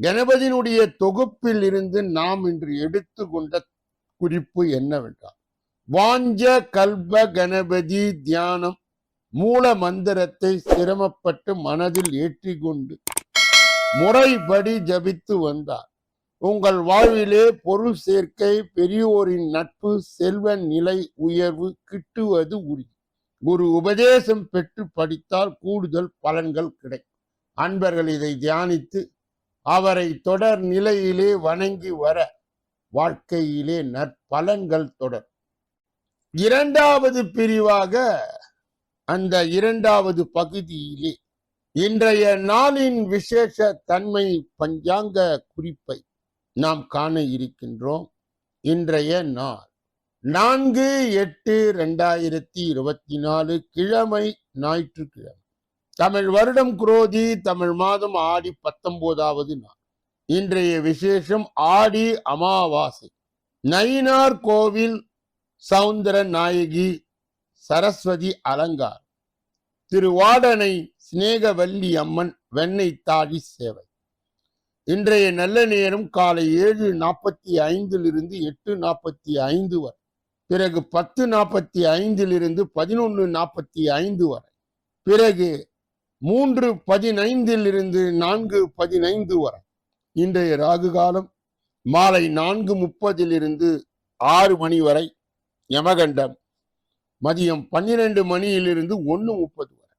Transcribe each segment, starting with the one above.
கணபதியினுடைய தொகுப்பில் இருந்து நாம் இன்று எடுத்துக்கொண்ட குறிப்பு என்னவென்றால் வாஞ்ச கல்ப கணபதி தியானம் மூல மந்திரத்தை சிரமப்பட்டு மனதில் ஏற்றிக்கொண்டு முறைப்படி ஜபித்து வந்தார். உங்கள் வாழ்விலே பொருள் சேர்க்கை பெரியோரின் நட்பு செல்வ நிலை உயர்வு கிட்டுவது உறுதி ஒரு உபதேசம் பெற்று படித்தால் கூடுதல் பலன்கள் கிடைக்கும். அன்பர்கள் இதை தியானித்து அவரை தொடர் நிலையிலே வணங்கி வர வாழ்க்கையிலே நற்பலன்கள் தொடர். இரண்டாவது பிரிவாக அந்த இரண்டாவது பகுதியிலே இன்றைய நாளின் விசேஷ தன்மை பஞ்சாங்க குறிப்பை நாம் காண இருக்கின்றோம். இன்றைய நாள் நான்கு எட்டு ரெண்டாயிரத்தி இருபத்தி நாலு கிழமை ஞாயிற்றுக்கிழமை. தமிழ் வருடம் குரோதி தமிழ் மாதம் ஆடி பத்தொன்பதாவது நாள். இன்றைய விசேஷம் ஆடி அமாவாசை. நயினார் கோவில் சவுந்தர நாயகி சரஸ்வதி அலங்கார் திருவாடனை சிநேகவல்லி அம்மன் வெண்ணெய் தாடி சேவை. இன்றைய நல்ல நேரம் காலை ஏழு நாற்பத்தி ஐந்திலிருந்து எட்டு நாற்பத்தி ஐந்து வரை. பிறகு பத்து நாற்பத்தி ஐந்திலிருந்து பதினொன்று நாற்பத்தி ஐந்து வரை. பிறகு மூன்று பதினைந்தில் இருந்து நான்கு பதினைந்து வரை. இன்றைய ராகு காலம் மாலை நான்கு முப்பதிலிருந்து ஆறு மணி வரை யமகண்டம். மதியம் பன்னிரண்டு மணியிலிருந்து ஒன்று முப்பது வரை.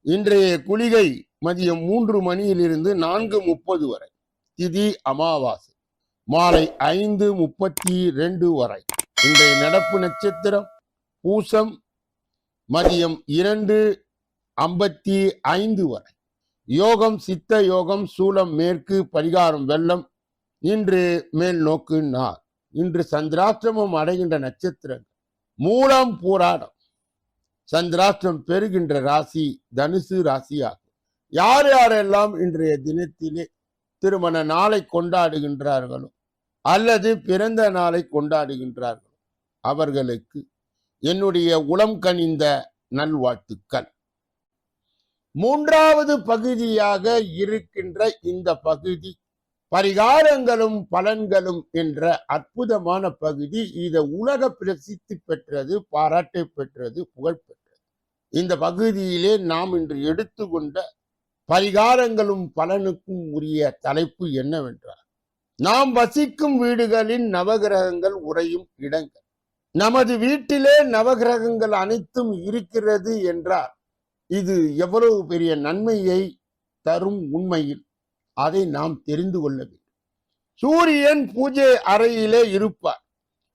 இன்றைய குளிகை மதியம் மூன்று மணியிலிருந்து நான்கு முப்பது வரை. திதி அமாவாசை. மாலை ஐந்து முப்பத்தி ரெண்டு வரை. இன்றைய நடப்பு நட்சத்திரம் பூசம். மதியம் இரண்டு ஐம்பத்தி ஐந்து வரை. யோகம் சித்த யோகம் சூலம் மேற்கு பரிகாரம் வெள்ளம் இன்று மேல் நோக்கு நாள். இன்று சந்திராஷ்டிரமம் அடைகின்ற நட்சத்திரங்கள். மூலம் போராடம். சந்திராஷ்டிரம் பெறுகின்ற ராசி தனுசு ராசியாகும். யார் யாரெல்லாம் இன்றைய தினத்திலே திருமண நாளை கொண்டாடுகின்றார்களோ அல்லது பிறந்த நாளை கொண்டாடுகின்றார்களோ அவர்களுக்கு என்னுடைய உளம் கனிந்த நல்வாழ்த்துக்கள். மூன்றாவது பகுதியாக இருக்கின்ற இந்த பகுதி பரிகாரங்களும் பலன்களும் என்ற அற்புதமான பகுதி. இதை உலக பிரசித்தி பெற்றது பாராட்டை பெற்றது புகழ் பெற்றது. இந்த பகுதியிலே நாம் இன்று எடுத்துக்கொண்ட பரிகாரங்களும் பலனுக்கும் உரிய தலைப்பு என்னவென்றால் நாம் வசிக்கும் வீடுகளின் நவகிரகங்கள் உறையும் இடங்கள். நமது வீட்டிலே நவகிரகங்கள் அனைத்தும் இருக்கிறது என்றால் இது எவ்வளவு பெரிய நன்மையை தரும் உண்மையில் அதை நாம் தெரிந்து கொள்ள வேண்டும். சூரியன் பூஜை அறையிலே இருப்பார்.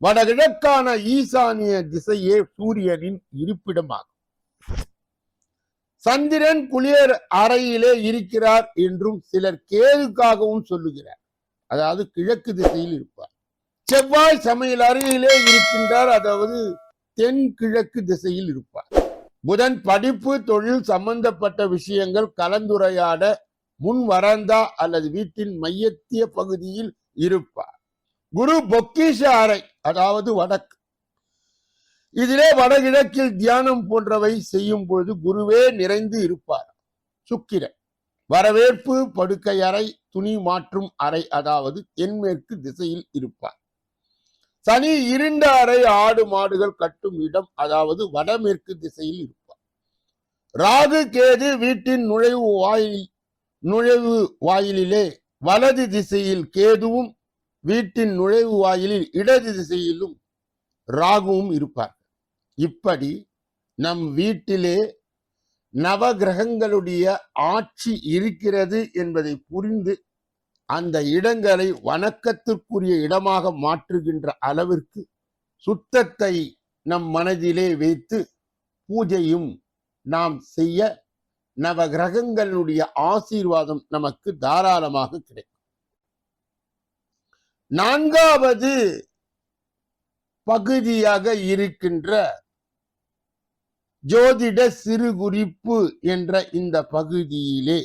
வடகிழக்கான ஈசானிய திசையே சூரியனின் இருப்பிடமாகும். சந்திரன் குளியர் அறையிலே இருக்கிறார் என்றும் சிலர் கேதுக்காகவும் சொல்லுகிறார். அதாவது கிழக்கு திசையில் இருப்பார். செவ்வாய் சமையல் அறையிலே இருக்கின்றார். அதாவது தென்கிழக்கு திசையில் இருப்பார். புதன் படிப்பு தொழில் சம்பந்தப்பட்ட விஷயங்கள் கலந்துரையாட முன் வரந்தா அல்லது வீட்டின் மையத்திய பகுதியில் இருப்பார். குரு பொக்கிஷ அறை அதாவது வடக்கு. இதிலே வடகிழக்கில் தியானம் போன்றவை செய்யும் பொழுது குருவே நிறைந்து இருப்பார். சுக்கிரன் வரவேற்பு படுக்கை அறை துணி மாற்றும் அறை அதாவது தென்மேற்கு திசையில் இருப்பார். சனி இருண்ட அறை ஆடு மாடுகள் கட்டும் இடம் அதாவது வடமேற்கு திசையில் இருப்பார். ராகு கேது வீட்டின் நுழைவு வாயில் நுழைவு வாயிலிலே வலது திசையில் கேதுவும் வீட்டின் நுழைவு வாயிலில் இடது திசையிலும் ராகுவும் இருப்பார் இப்படி நம் வீட்டிலே நவகிரகங்களுடைய ஆட்சி இருக்கிறது என்பதை புரிந்து அந்த இடங்களை வணக்கத்திற்குரிய இடமாக மாற்றுகின்ற அளவிற்கு சுத்தத்தை நம் மனதிலே வைத்து பூஜையும் நாம் செய்ய நவகிரகங்களுடைய ஆசீர்வாதம் நமக்கு தாராளமாக கிடைக்கும். நான்காவது பகுதியாக இருக்கின்ற ஜோதிட சிறு குறிப்பு என்ற இந்த பகுதியிலே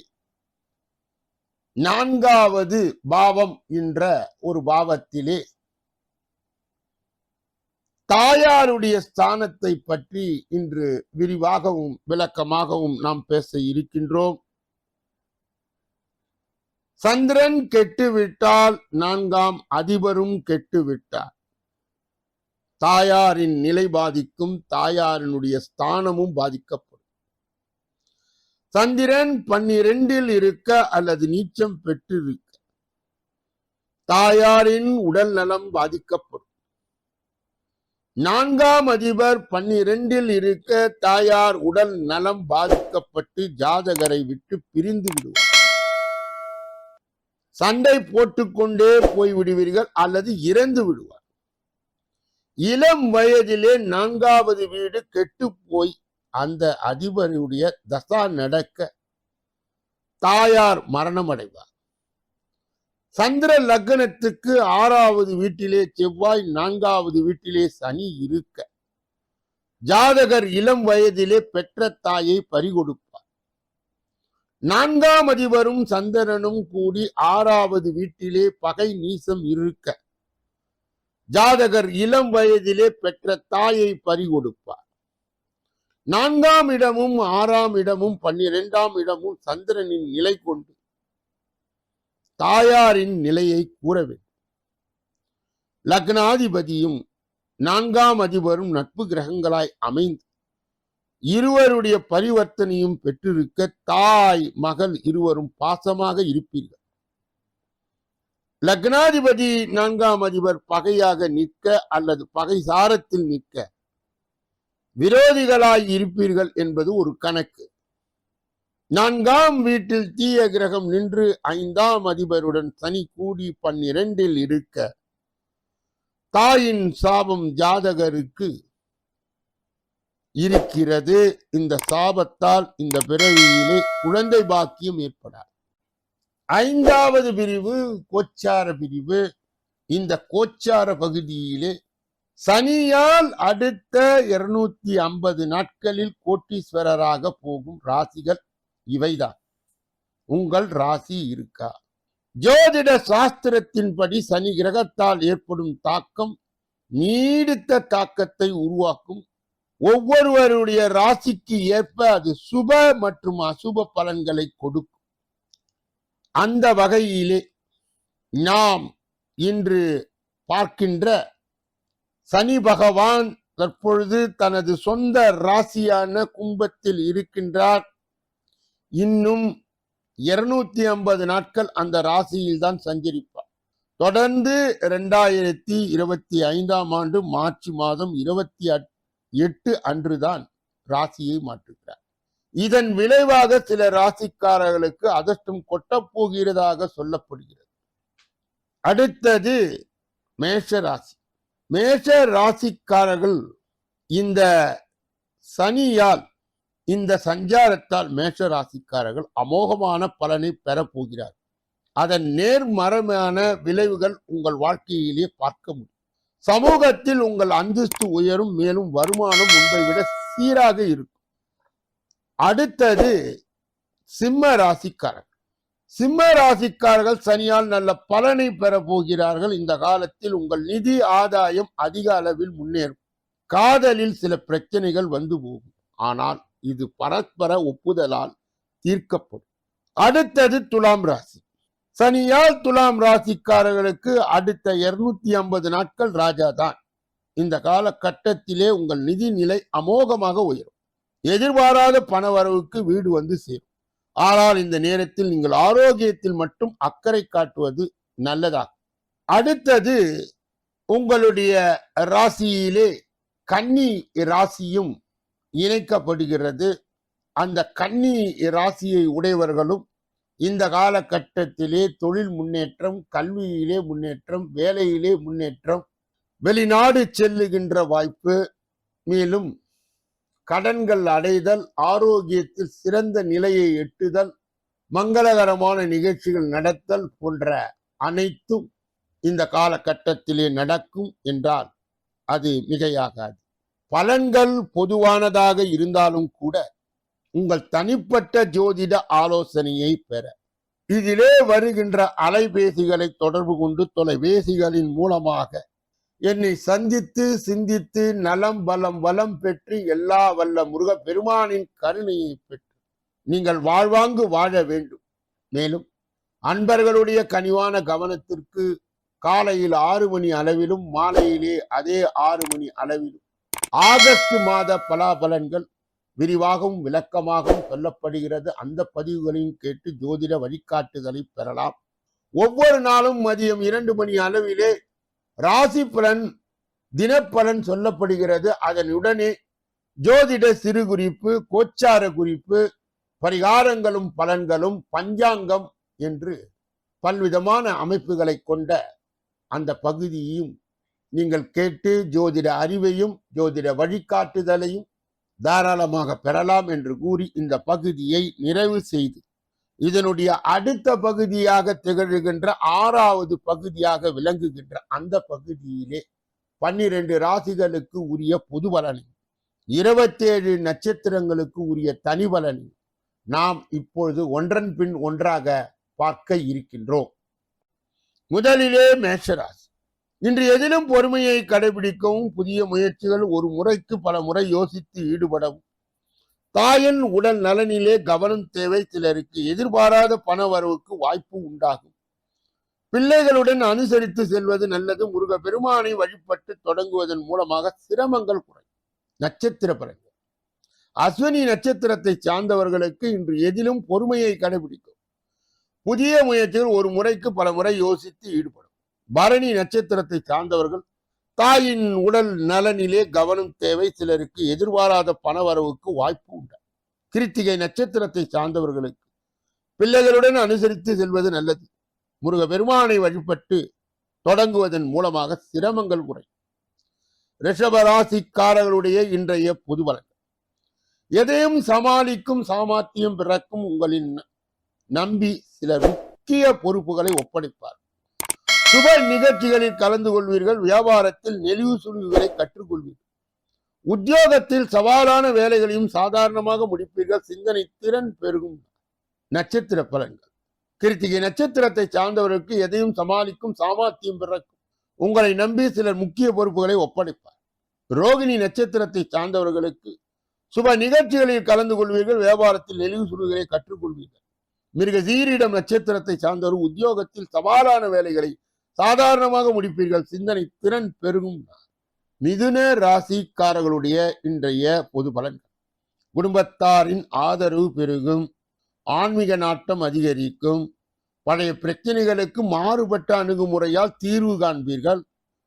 நான்காவது பாவம் என்ற ஒரு பாவத்திலே தாயாருடைய ஸ்தானத்தை பற்றி இன்று விரிவாகவும் விளக்கமாகவும் நாம் பேச இருக்கின்றோம். சந்திரன் கெட்டுவிட்டால் நான்காம் அதிபரும் கெட்டுவிட்டார். தாயாரின் நிலை பாதிக்கும் தாயாரினுடைய ஸ்தானமும் பாதிக்கப்படும். சந்திரன் பன்னிரெண்டில் இருக்க அல்லது நீச்சம் பெற்றிருக்க. தாயாரின் உடல் நலம் பாதிக்கப்படும். நான்காம் அதிபர் பன்னிரெண்டில் இருக்க தாயார் உடல் நலம் பாதிக்கப்பட்டு ஜாதகரை விட்டு பிரிந்து விடுவார். சண்டை போட்டுக்கொண்டே போய் விடுவீர்கள் அல்லது இறந்து விடுவார். இளம் வயதிலே நான்காவது வீடு கெட்டு போய் அந்த அதிபருடைய தசா நடக்க தாயார் மரணம் அடைவார் சந்திர லக்னத்துக்கு ஆறாவது வீட்டிலே செவ்வாய் நான்காவது வீட்டிலே சனி இருக்க ஜாதகர் இளம் வயதிலே பெற்ற தாயை பறிகொடுப்பார். நான்காம் அதிபரும் சந்திரனும் கூடி ஆறாவது வீட்டிலே பகை நீசம் இருக்க ஜாதகர் இளம் வயதிலே பெற்ற தாயை பறிகொடுப்பார். நான்காம் இடமும் ஆறாம் இடமும் பன்னிரெண்டாம் இடமும் சந்திரனின் நிலை கொண்டு தாயாரின் நிலையை கூற வேண்டும். லக்னாதிபதியும் நான்காம் அதிபரும் நட்பு கிரகங்களாய் அமைந்து இருவருடைய பரிவர்த்தனையும் பெற்றிருக்க தாய் மகள் இருவரும் பாசமாக இருப்பீர்கள். லக்னாதிபதி நான்காம் அதிபர் பகையாக நிற்க அல்லது பகை சாரத்தில் நிற்க விரோதிகளாய் இருப்பீர்கள் என்பது ஒரு கணக்கு. நான்காம் வீட்டில் தீய கிரகம் நின்று ஐந்தாம் அதிபருடன் சனி கூடி பன்னிரண்டில் இருக்க தாயின் சாபம் ஜாதகருக்கு இருக்கிறது. இந்த சாபத்தால் இந்த பிறவியிலே குழந்தை பாக்கியம் ஏற்படாது. ஐந்தாவது பிரிவு கோச்சார பிரிவு. இந்த கோச்சார பகுதியிலே சனியால் அடுத்த இருநூத்தி ஐம்பது நாட்களில் கோட்டீஸ்வரராக போகும் ராசிகள் இவைதான். உங்கள் ராசி இருக்கா? ஜோதிட சாஸ்திரத்தின்படி சனி கிரகத்தால் ஏற்படும் தாக்கம் நீடித்த தாக்கத்தை உருவாக்கும். ஒவ்வொருவருடைய ராசிக்கு ஏற்ப அது சுப மற்றும் அசுப பலன்களை கொடுக்கும். அந்த வகையிலே நாம் இன்று பார்க்கின்ற சனி பகவான் தற்பொழுது தனது சொந்த ராசியான கும்பத்தில் இருக்கின்றார். இன்னும் இருநூத்தி ஐம்பது நாட்கள் அந்த ராசியில் தான் சஞ்சரிப்பார். தொடர்ந்து இரண்டாயிரத்தி இருபத்தி ஐந்தாம் ஆண்டு மார்ச் மாதம் இருபத்தி எட்டு அன்றுதான் ராசியை மாற்றுகிறார். இதன் விளைவாக சில ராசிக்காரர்களுக்கு அதிர்ஷ்டம் கொட்டப்போகிறதாக சொல்லப்படுகிறது. அடுத்தது மேஷ ராசி. மேஷ ராசிக்காரர்கள் இந்த சனியால் இந்த சஞ்சாரத்தால் மேஷ ராசிக்காரர்கள் அமோகமான பலனை பெறப்போகிறார் அதன் நேர்மறையான விளைவுகள் உங்கள் வாழ்க்கையிலே பார்க்க முடியும். சமூகத்தில் உங்கள் அந்தஸ்து உயரும் மேலும் வருமானம் உங்களை விட சீராக இருக்கும். அடுத்தது சிம்ம ராசிக்காரர் சிம்ம ராசிக்காரர்கள் சனியால் நல்ல பலனை பெற போகிறார்கள். இந்த காலத்தில் உங்கள் நிதி ஆதாயம் அதிக அளவில் முன்னேறும். காதலில் சில பிரச்சனைகள் வந்து போகும். ஆனால் இது பரஸ்பர ஒப்புதலால் தீர்க்கப்படும். அடுத்தது துலாம் ராசி. சனியால் துலாம் ராசிக்காரர்களுக்கு அடுத்த இருநூத்தி ஐம்பது நாட்கள் ராஜா தான் இந்த காலகட்டத்திலே உங்கள் நிதி நிலை அமோகமாக உயரும். எதிர்பாராத பண வரவுக்கு வீடு வந்து சேரும். ஆனால் இந்த நேரத்தில் நீங்கள் ஆரோக்கியத்தில் மட்டும் அக்கறை காட்டுவது நல்லதா? அடுத்தது உங்களுடைய ராசியிலே கன்னி ராசியும் இணைக்கப்படுகிறது. அந்த கன்னி ராசியை உடையவர்களும் இந்த காலகட்டத்திலே தொழில் முன்னேற்றம் கல்வியிலே முன்னேற்றம் வேலையிலே முன்னேற்றம் வெளிநாடு செல்லுகின்ற வாய்ப்பு மேலும் கடன்கள் அடைதல் ஆரோக்கியத்தில் சிறந்த நிலையை எட்டுதல் மங்களகரமான நிகழ்ச்சிகள் நடத்தல் போன்ற அனைத்தும் இந்த காலகட்டத்திலே நடக்கும் என்றால் அது மிகையாகாது. பலன்கள் பொதுவானதாக இருந்தாலும் கூட உங்கள் தனிப்பட்ட ஜோதிட ஆலோசனையை பெற. இதிலே வருகின்ற அலைபேசிகளை தொடர்பு கொண்டு தொலைபேசிகளின் மூலமாக என்னை சந்தித்து சிந்தித்து நலம் பலம் வளம் பெற்று எல்லா வல்ல முருக பெருமானின் கருணையை பெற்று நீங்கள் வாழ்வாங்கு வாழ வேண்டும். மேலும் அன்பர்களுடைய கனிவான கவனத்திற்கு காலையில் ஆறு மணி அளவிலும் மாலையிலே அதே ஆறு மணி அளவிலும் ஆகஸ்ட் மாத பலாபலன்கள் விரிவாகவும் விளக்கமாகவும் சொல்லப்படுகிறது. அந்த பதிவுகளையும் கேட்டு ஜோதிட வழிகாட்டுதலை பெறலாம். ஒவ்வொரு நாளும் மதியம் இரண்டு மணி அளவிலே ராசி பலன் தினப்பலன் சொல்லப்படுகிறது. அதனுடனே ஜோதிட சிறு குறிப்பு கோச்சார குறிப்பு பரிகாரங்களும் பலன்களும் பஞ்சாங்கம் என்று பல்விதமான அமைப்புகளை கொண்ட அந்த பகுதியையும் நீங்கள் கேட்டு ஜோதிட அறிவையும் ஜோதிட வழிகாட்டுதலையும் தாராளமாக பெறலாம் என்று கூறி இந்த பகுதியை நிறைவு செய்து இதனுடைய அடுத்த பகுதியாக திகழ்கின்ற ஆறாவது பகுதியாக விளங்குகின்ற அந்த பகுதியிலே பன்னிரண்டு ராசிகளுக்கு உரிய பொது பலனை இருபத்தேழு நட்சத்திரங்களுக்கு உரிய தனி பலனை நாம் இப்பொழுது ஒன்றன் பின் ஒன்றாக பார்க்க இருக்கின்றோம். முதலிலே மேஷராசி. இன்று எதிலும் பொறுமையை கடைபிடிக்கவும் புதிய முயற்சிகள் ஒரு முறைக்கு பல முறை யோசித்து ஈடுபடவும் தாயின் உடல் நலனிலே கவனம் தேவை சிலருக்கு எதிர்பாராத பண வரவுக்கு வாய்ப்பு உண்டாகும். பிள்ளைகளுடன் அனுசரித்து செல்வது நல்லது. முருக பெருமானை வழிபட்டு தொடங்குவதன் மூலமாக சிரமங்கள் குறையும். நட்சத்திர பலன்கள். அஸ்வினி நட்சத்திரத்தை சார்ந்தவர்களுக்கு இன்று எதிலும் பொறுமையை கடைபிடிக்கும். புதிய முயற்சிகள் ஒரு முறைக்கு பல முறை யோசித்து ஈடுபடும். பரணி நட்சத்திரத்தை சார்ந்தவர்கள் தாயின் உடல் நலனிலே கவனம் தேவை. சிலருக்கு எதிர்பாராத பணவரவுக்கு வாய்ப்பு உண்டு. கிருத்திகை நட்சத்திரத்தை சார்ந்தவர்களுக்கு பிள்ளைகளுடன் அனுசரித்து செல்வது நல்லது. முருக பெருமானை வழிபட்டு தொடங்குவதன் மூலமாக சிரமங்கள் குறை ரிஷபராசிக்காரர்களுடைய இன்றைய பொது எதையும் சமாளிக்கும் சாமர்த்தியம் பிறக்கும் உங்களின் நம்பி சில முக்கிய பொறுப்புகளை ஒப்படைப்பார். சுப நிகழ்ச்சிகளில் கலந்து கொள்வீர்கள் வியாபாரத்தில் நெளிவு சுழிவுகளை கற்றுக்கொள்வீர்கள். உத்தியோகத்தில் சவாலான வேலைகளையும் சாதாரணமாக முடிப்பீர்கள் சிந்தனை திறன் பெருகும் நட்சத்திர பலன்கள். கிருத்திகை நட்சத்திரத்தை சார்ந்தவர்களுக்கு எதையும் சமாளிக்கும் சாமர்த்தியம் பிறக்கும். உங்களை நம்பி சிலர் முக்கிய பொறுப்புகளை ஒப்படைப்பார். ரோகிணி நட்சத்திரத்தை சார்ந்தவர்களுக்கு சுப நிகழ்ச்சிகளில் கலந்து கொள்வீர்கள் வியாபாரத்தில் நெளிவு சுழிவுகளை கற்றுக்கொள்வீர்கள். மிருக சீரிடம் நட்சத்திரத்தை சார்ந்தவர் உத்தியோகத்தில் சவாலான வேலைகளை சாதாரணமாக முடிப்பீர்கள். சிந்தனை திறன் பெருகும். மிதுன ராசிக்காரர்களுடைய இன்றைய பொது பலன்கள் குடும்பத்தாரின் ஆதரவு பெருகும். ஆன்மீக நாட்டம் அதிகரிக்கும். பழைய பிரச்சனைகளுக்கு மாறுபட்ட அணுகுமுறையால் தீர்வு காண்பீர்கள்.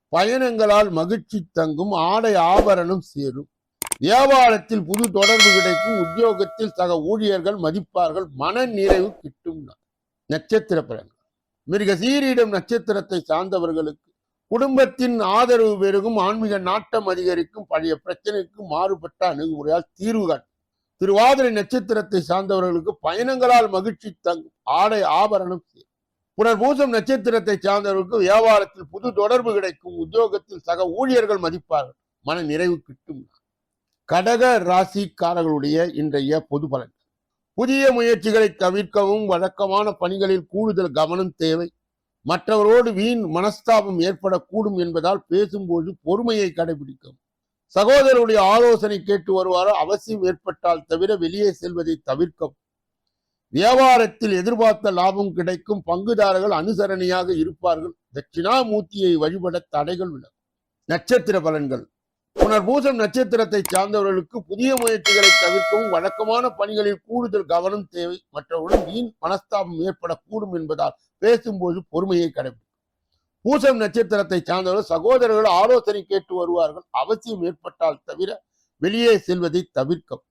பயணங்களால் மகிழ்ச்சி தங்கும். ஆடை ஆபரணம் சேரும். வியாபாரத்தில் புது தொடர்பு கிடைக்கும். உத்தியோகத்தில் சக ஊழியர்கள் மதிப்பார்கள். மன நிறைவு கிட்டும். நட்சத்திர பலன். மிருக சீரிடம் நட்சத்திரத்தை சார்ந்தவர்களுக்கு குடும்பத்தின் ஆதரவு பெருகும் ஆன்மீக நாட்டம் அதிகரிக்கும் பழைய பிரச்சனைக்கு மாறுபட்ட அணுகுமுறையால் தீர்வு காட்டும். திருவாதிரை நட்சத்திரத்தை சார்ந்தவர்களுக்கு பயணங்களால் மகிழ்ச்சி தங்கும் ஆடை ஆபரணம் சேரும். புனர்பூசம் நட்சத்திரத்தை சார்ந்தவர்களுக்கு வியாபாரத்தில் புது தொடர்பு கிடைக்கும் உத்தியோகத்தில் சக ஊழியர்கள் மதிப்பார்கள். மன நிறைவு கிட்டும் கடக ராசிக்காரர்களுடைய இன்றைய பொது பலன். புதிய முயற்சிகளை தவிர்க்கவும் வழக்கமான பணிகளில் கூடுதல் கவனம் தேவை. மற்றவரோடு வீண் மனஸ்தாபம் ஏற்படக்கூடும் என்பதால் பேசும்போது பொறுமையை கடைபிடிக்கும் சகோதரருடைய ஆலோசனை கேட்டு வருவாரோ அவசியம் ஏற்பட்டால் தவிர வெளியே செல்வதை தவிர்க்கவும். வியாபாரத்தில் எதிர்பார்த்த லாபம் கிடைக்கும். பங்குதாரர்கள் அனுசரணையாக இருப்பார்கள். தட்சிணாமூர்த்தியை வழிபட தடைகள் விலகும். நட்சத்திர பலன்கள். புனர்பூசம் நட்சத்திரத்தை சார்ந்தவர்களுக்கு புதிய முயற்சிகளை தவிர்க்கவும் வழக்கமான பணிகளில் கூடுதல் கவனம் தேவை. மற்றவர்களுடன் வீண் மனஸ்தாபம் ஏற்படக்கூடும் என்பதால் பேசும்போது பொறுமையை கடைபிடி பூசம் நட்சத்திரத்தை சார்ந்தவர்கள் சகோதரர்கள் ஆலோசனை கேட்டு வருவார்கள். அவசியம் ஏற்பட்டால் தவிர வெளியே செல்வதை தவிர்க்கவும்.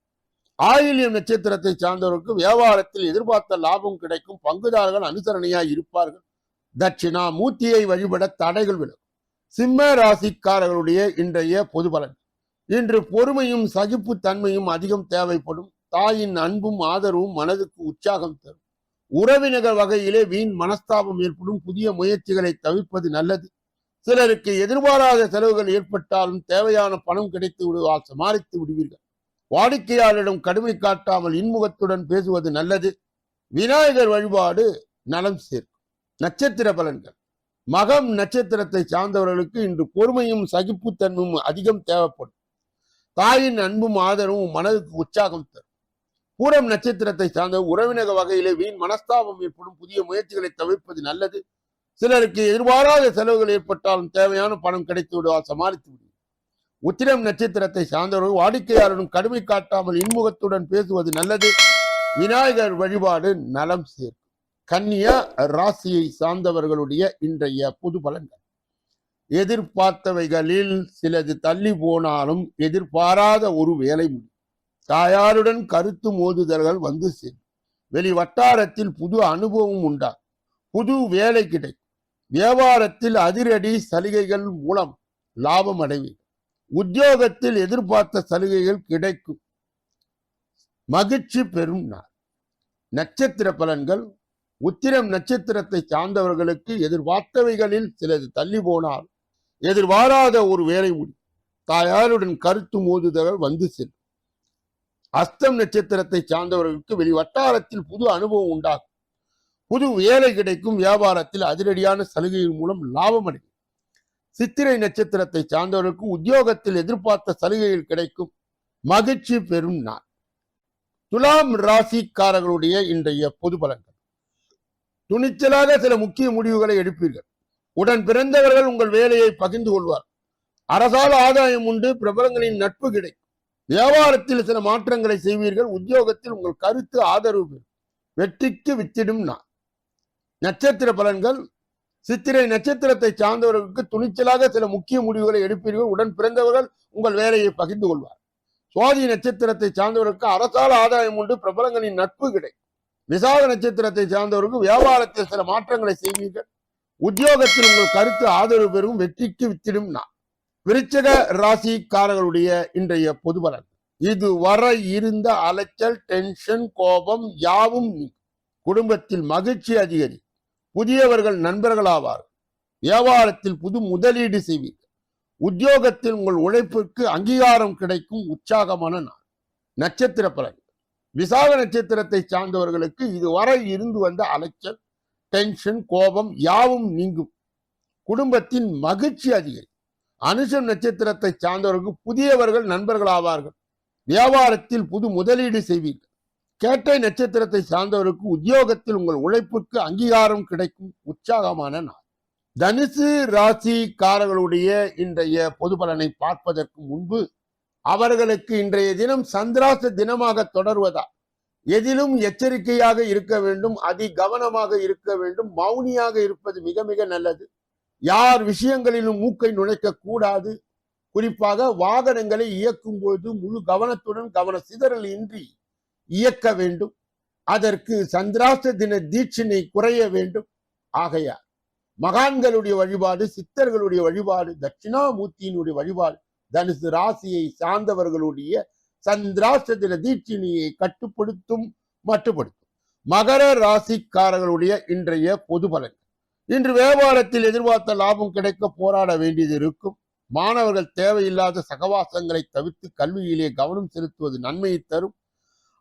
ஆயில்யம் நட்சத்திரத்தை சார்ந்தவர்களுக்கு வியாபாரத்தில் எதிர்பார்த்த லாபம் கிடைக்கும். பங்குதாரர்கள் அனுசரணையாய் இருப்பார்கள். தட்சிணா மூர்த்தியை வழிபட தடைகள் விலகும். சிம்ம ராசிக்காரர்களுடைய இன்றைய பொது பலன். இன்று பொறுமையும் சகிப்பு தன்மையும் அதிகம் தேவைப்படும். தாயின் அன்பும் ஆதரவும் மனதுக்கு உற்சாகம் தரும். உறவினர்கள் வகையிலே வீண் மனஸ்தாபம் ஏற்படும். புதிய முயற்சிகளை தவிர்ப்பது நல்லது. சிலருக்கு எதிர்பாராத செலவுகள் ஏற்பட்டாலும் தேவையான பணம் கிடைத்து விடுவால் சமாளித்து விடுவீர்கள். வாடிக்கையாளரிடம் கடுமை காட்டாமல் இன்முகத்துடன் பேசுவது நல்லது. விநாயகர் வழிபாடு நலம் சேர்க்கும். நட்சத்திர பலன்கள். மகம் நட்சத்திரத்தை சார்ந்தவர்களுக்கு இன்று பொறுமையும் சகிப்புத்தன்மையும் அதிகம் தேவைப்படும். தாயின் அன்பும் ஆதரவும் மனதுக்கு உற்சாகம் தரும். பூரம் நட்சத்திரத்தை சார்ந்த உறவினக வகையிலே வீண் மனஸ்தாபம் ஏற்படும் புதிய முயற்சிகளை தவிர்ப்பது நல்லது. சிலருக்கு எதிர்பாராத செலவுகள் ஏற்பட்டாலும் தேவையான பணம் கிடைத்து விடுவால் சமாளித்து விடுவீர்கள் உத்திரம் நட்சத்திரத்தை சார்ந்தவர்கள் வாடிக்கையாளரும் கடுமை காட்டாமல் இன்முகத்துடன் பேசுவது நல்லது. விநாயகர் வழிபாடு நலம் சேர்க்கும். கன்னியா ராசியை சார்ந்தவர்களுடைய இன்றைய புது பலன்கள். எதிர்பார்த்தவைகளில் சிலது தள்ளி போனாலும் எதிர்பாராத ஒரு வேலை முடியும். தாயாருடன் கருத்து மோதுதல்கள் வந்து சேரும். வெளி வட்டாரத்தில் புது அனுபவம் உண்டா புது வேலை கிடைக்கும். வியாபாரத்தில் அதிரடி சலுகைகள் மூலம் லாபம் அடைவீர்கள். உத்தியோகத்தில் எதிர்பார்த்த சலுகைகள் கிடைக்கும். மகிழ்ச்சி பெறும் நாள். நட்சத்திர பலன்கள் உத்திரம் நட்சத்திரத்தை சார்ந்தவர்களுக்கு எதிர்பார்த்தவைகளில் சிலது தள்ளி போனால் எதிர்பாராத ஒரு வேலை முடி. தாயாருடன் கருத்து மோதுதல் வந்து செல்லும் அஸ்தம் நட்சத்திரத்தை சார்ந்தவர்களுக்கு வெளி வட்டாரத்தில் புது அனுபவம் உண்டாகும். புது வேலை கிடைக்கும் வியாபாரத்தில் அதிரடியான சலுகையின் மூலம் லாபம் அடையும். சித்திரை நட்சத்திரத்தை சார்ந்தவர்களுக்கு உத்தியோகத்தில் எதிர்பார்த்த சலுகைகள் கிடைக்கும். மகிழ்ச்சி பெறும் நாள். துலாம் ராசிக்காரர்களுடைய இன்றைய பொது பலன்கள். துணிச்சலாக சில முக்கிய முடிவுகளை எடுப்பீர்கள். உடன் பிறந்தவர்கள் உங்கள் வேலையை பகிர்ந்து கொள்வார். அரசால் ஆதாயம் உண்டு பிரபலங்களின் நட்பு கிடைக்கும். வியாபாரத்தில் சில மாற்றங்களை செய்வீர்கள் உத்தியோகத்தில் உங்கள் கருத்து ஆதரவு பெறும். வெற்றிக்கு வித்திடும் நான் நட்சத்திர பலன்கள் சித்திரை நட்சத்திரத்தை சார்ந்தவர்களுக்கு துணிச்சலாக சில முக்கிய முடிவுகளை எடுப்பீர்கள். உடன் பிறந்தவர்கள் உங்கள் வேலையை பகிர்ந்து கொள்வார். சுவாதி நட்சத்திரத்தை சார்ந்தவர்களுக்கு அரசால் ஆதாயம் உண்டு பிரபலங்களின் நட்பு கிடைக்கும். விசாக நட்சத்திரத்தை சார்ந்தவருக்கு வியாபாரத்தில் சில மாற்றங்களை செய்வீர்கள். உத்தியோகத்தில் உங்கள் கருத்து ஆதரவு பெறும் வெற்றிக்கு வித்திடும் நான். விருச்சக ராசிக்காரர்களுடைய இன்றைய பொது பலன். இது வர இருந்த அலைச்சல் டென்ஷன் கோபம் யாவும் குடும்பத்தில் மகிழ்ச்சி அதிகரி. புதியவர்கள் நண்பர்களாவார். வியாபாரத்தில் புது முதலீடு செய்வீர்கள் உத்தியோகத்தில் உங்கள் உழைப்பிற்கு அங்கீகாரம் கிடைக்கும் உற்சாகமான நாள். நட்சத்திர பலன். விசாக நட்சத்திரத்தை சார்ந்தவர்களுக்கு இதுவரை இருந்து வந்த அலைச்சல் டென்ஷன் கோபம் யாவும் நீங்கும். குடும்பத்தின் மகிழ்ச்சி அதிகரி அனுஷம் நட்சத்திரத்தை சார்ந்தவர்கள் புதியவர்கள் நண்பர்கள் ஆவார்கள். வியாபாரத்தில் புது முதலீடு செய்வீர்கள். கேட்டை நட்சத்திரத்தை சார்ந்தவருக்கு உத்தியோகத்தில் உங்கள் உழைப்புக்கு அங்கீகாரம் கிடைக்கும் உற்சாகமான நாள். தனுசு ராசிக்காரர்களுடைய இன்றைய பொது பலனை பார்ப்பதற்கு முன்பு அவர்களுக்கு இன்றைய தினம் சந்திராச தினமாக தொடர்வதா? எதிலும் எச்சரிக்கையாக இருக்க வேண்டும் அதி கவனமாக இருக்க வேண்டும் மௌனியாக இருப்பது மிக மிக நல்லது. யார் விஷயங்களிலும் மூக்கை நுழைக்க கூடாது. குறிப்பாக வாகனங்களை இயக்கும் பொழுது முழு கவனத்துடன் கவன சிதறல் இன்றி இயக்க வேண்டும். அதற்கு சந்திராச தின தீட்சினை குறைய வேண்டும். ஆகையார் மகான்களுடைய வழிபாடு சித்தர்களுடைய வழிபாடு தட்சிணாமூர்த்தியினுடைய வழிபாடு தனுசு ராசியை சார்ந்தவர்களுடைய சந்திராச தின தீட்சினியை கட்டுப்படுத்தும் மட்டுப்படுத்தும். மகர ராசிக்காரர்களுடைய இன்றைய பொது பலன். இன்று வியாபாரத்தில் எதிர்பார்த்த லாபம் கிடைக்க போராட வேண்டியது இருக்கும். மாணவர்கள் தேவையில்லாத சகவாசங்களை தவிர்த்து கல்வியிலே கவனம் செலுத்துவது நன்மையை தரும்.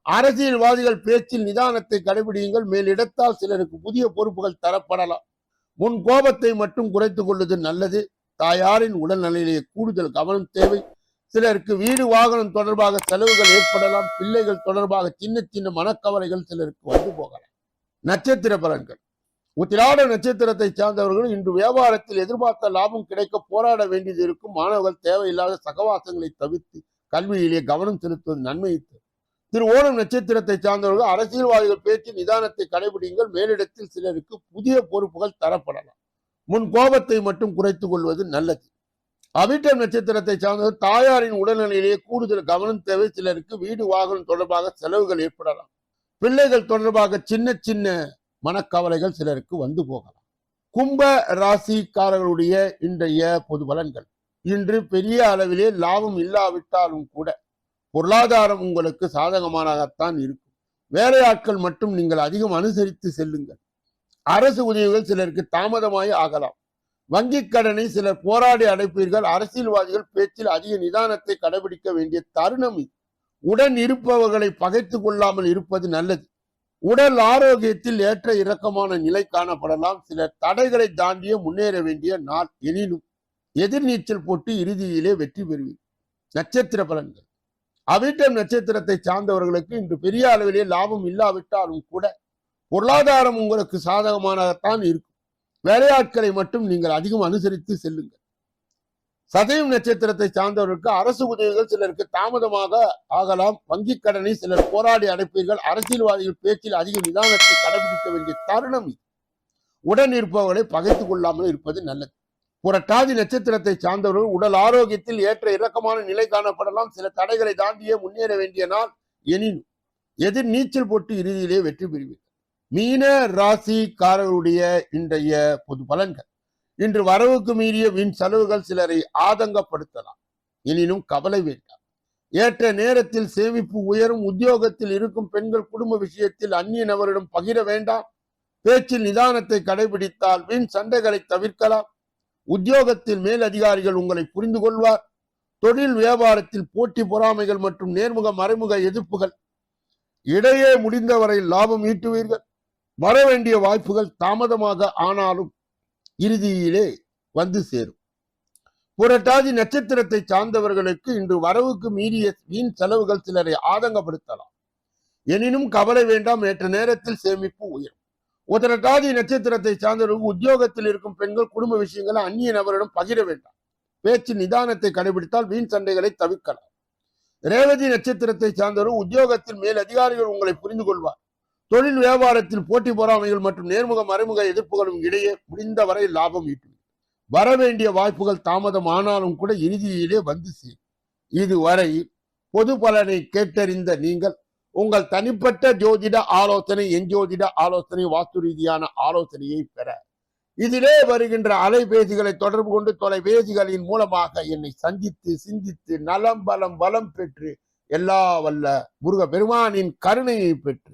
அரசியல்வாதிகள் பேச்சில் நிதானத்தை கடைபிடியுங்கள். மேலிடத்தால் சிலருக்கு புதிய பொறுப்புகள் தரப்படலாம். முன் கோபத்தை மட்டும் குறைத்துக் கொள்வது நல்லது. தாயாரின் உடல்நிலையிலே கூடுதல் கவனம் தேவை. சிலருக்கு வீடு வாகனம் தொடர்பாக செலவுகள் ஏற்படலாம். பிள்ளைகள் தொடர்பாக சின்ன சின்ன மனக்கவலைகள் சிலருக்கு வந்து போகலாம். நட்சத்திர பலன்கள். உத்திராட நட்சத்திரத்தை சார்ந்தவர்கள் இன்று வியாபாரத்தில் எதிர்பார்த்த லாபம் கிடைக்க போராட வேண்டியது இருக்கும். மாணவர்கள் தேவையில்லாத சகவாசங்களை தவிர்த்து கல்வியிலே கவனம் செலுத்துவது நன்மை திரு ஓணம் நட்சத்திரத்தை சார்ந்தவர்கள் அரசியல்வாதிகள் பேச்சு நிதானத்தை கடைபிடிங்கள். மேலிடத்தில் சிலருக்கு புதிய பொறுப்புகள் தரப்படலாம். முன் கோபத்தை மட்டும் குறைத்துக் கொள்வது நல்லது. அவிட்டம் நட்சத்திரத்தை சார்ந்தது தாயாரின் உடல்நிலையிலேயே கூடுதல் கவனம் தேவை. சிலருக்கு வீடு வாகனம் தொடர்பாக செலவுகள் ஏற்படலாம். பிள்ளைகள் தொடர்பாக சின்ன சின்ன மனக்கவலைகள் சிலருக்கு வந்து போகலாம். கும்ப ராசிக்காரர்களுடைய இன்றைய பொது பலன்கள். இன்று பெரிய அளவிலே லாபம் இல்லாவிட்டாலும் கூட பொருளாதாரம் உங்களுக்கு சாதகமானதாகத்தான் இருக்கும். வேலையாட்கள் மட்டும் நீங்கள் அதிகம் அனுசரித்து செல்லுங்கள். அரசு உதவிகள் சிலருக்கு தாமதமாய் ஆகலாம். வங்கிக் கடனை சிலர் போராடி அடைப்பீர்கள். அரசியல்வாதிகள் பேச்சில் அதிக நிதானத்தை கடைபிடிக்க வேண்டிய தருணம் உடன் இருப்பவர்களை பகைத்துக் கொள்ளாமல் இருப்பது நல்லது. உடல் ஆரோக்கியத்தில் ஏற்ற இறக்கமான நிலை காணப்படலாம். சிலர் தடைகளை தாண்டிய முன்னேற வேண்டிய நாள் எனினும் எதிர்நீச்சல் போட்டு இறுதியிலே வெற்றி பெறுவீர் நட்சத்திர பலன்கள். அவிட்டம் நட்சத்திரத்தை சார்ந்தவர்களுக்கு இன்று பெரிய அளவிலே லாபம் இல்லாவிட்டாலும் கூட பொருளாதாரம் உங்களுக்கு சாதகமானதான் இருக்கும். வேலையாட்களை மட்டும் நீங்கள் அதிகம் அனுசரித்து செல்லுங்கள். சதயம் நட்சத்திரத்தை சார்ந்தவர்களுக்கு அரசு உதவிகள் சிலருக்கு தாமதமாக ஆகலாம். வங்கிக் கடனை சிலர் போராடி அடைப்பீர்கள். அரசியல்வாதிகள் பேச்சில் அதிக நிதானத்தை கடைபிடிக்க வேண்டிய தருணம் இது. உடன் இருப்பவர்களை பகைத்துக் கொள்ளாமல் இருப்பது நல்லது. புரட்டாதி நட்சத்திரத்தை சார்ந்தவர்கள் உடல் ஆரோக்கியத்தில் ஏற்ற இறக்கமான நிலை காணப்படலாம். சில தடைகளை தாண்டியே முன்னேற வேண்டிய நாள் எனினும். எதிர் நீச்சல் போட்டு இறுதியிலே வெற்றி பெறுவீர்கள். மீன ராசிக்காரர்களுடைய இன்றைய பொது பலன்கள். இன்று வரவுக்கு மீறிய வீண் செலவுகள் சிலரை ஆதங்கப்படுத்தலாம். எனினும் கவலை வேண்டாம். ஏற்ற நேரத்தில் சேமிப்பு உயரும் உத்தியோகத்தில் இருக்கும் பெண்கள் குடும்ப விஷயத்தில் அந்நிய நபரிடம் பகிர வேண்டாம். பேச்சில் நிதானத்தை கடைபிடித்தால் வீண் சண்டைகளை தவிர்க்கலாம். உத்தியோகத்தில் மேல் அதிகாரிகள் உங்களை புரிந்து கொள்வார். தொழில் வியாபாரத்தில் போட்டி பொறாமைகள் மற்றும் நேர்முக மறைமுக எதிர்ப்புகள். இடையே முடிந்தவரை லாபம் ஈட்டுவீர்கள். வர வேண்டிய வாய்ப்புகள் தாமதமாக ஆனாலும் இறுதியிலே வந்து சேரும். புரட்டாதி நட்சத்திரத்தை சார்ந்தவர்களுக்கு இன்று வரவுக்கு மீறிய வீண் செலவுகள் சிலரை ஆதங்கப்படுத்தலாம். எனினும் கவலை வேண்டாம் ஏற்ற நேரத்தில் சேமிப்பு உயரும். உதரட்டாதி நட்சத்திரத்தை சார்ந்தவர்கள் உத்தியோகத்தில் இருக்கும் பெண்கள் குடும்ப விஷயங்களை அந்நிய நபரிடம் பகிர வேண்டாம். பேச்சு நிதானத்தை கடைபிடித்தால் வீண் சண்டைகளை தவிர்க்கலாம். ரேவதி நட்சத்திரத்தை சார்ந்தவர்கள் உத்தியோகத்தில் மேல் அதிகாரிகள் உங்களை புரிந்து கொள்வார் தொழில் வியாபாரத்தில் போட்டி பொறாமைகள் மற்றும் நேர்முக மறைமுக எதிர்ப்புகளும் இடையே முடிந்தவரை லாபம் ஈட்டும். வர வேண்டிய வாய்ப்புகள் தாமதம் ஆனாலும் கூட இறுதியிலே வந்து சேரும். இதுவரை பொது பலனை கேட்டறிந்த நீங்கள் உங்கள் தனிப்பட்ட ஜோதிட ஆலோசனை என் ஜோதிட ஆலோசனை வாஸ்து ரீதியான ஆலோசனையை பெற. இதிலே வருகின்ற அலைபேசிகளை தொடர்பு கொண்டு தொலைபேசிகளின் மூலமாக என்னை சந்தித்து சிந்தித்து நலம் பலம் வளம் பெற்று எல்லா வல்ல முருக பெருமானின் கருணையை பெற்று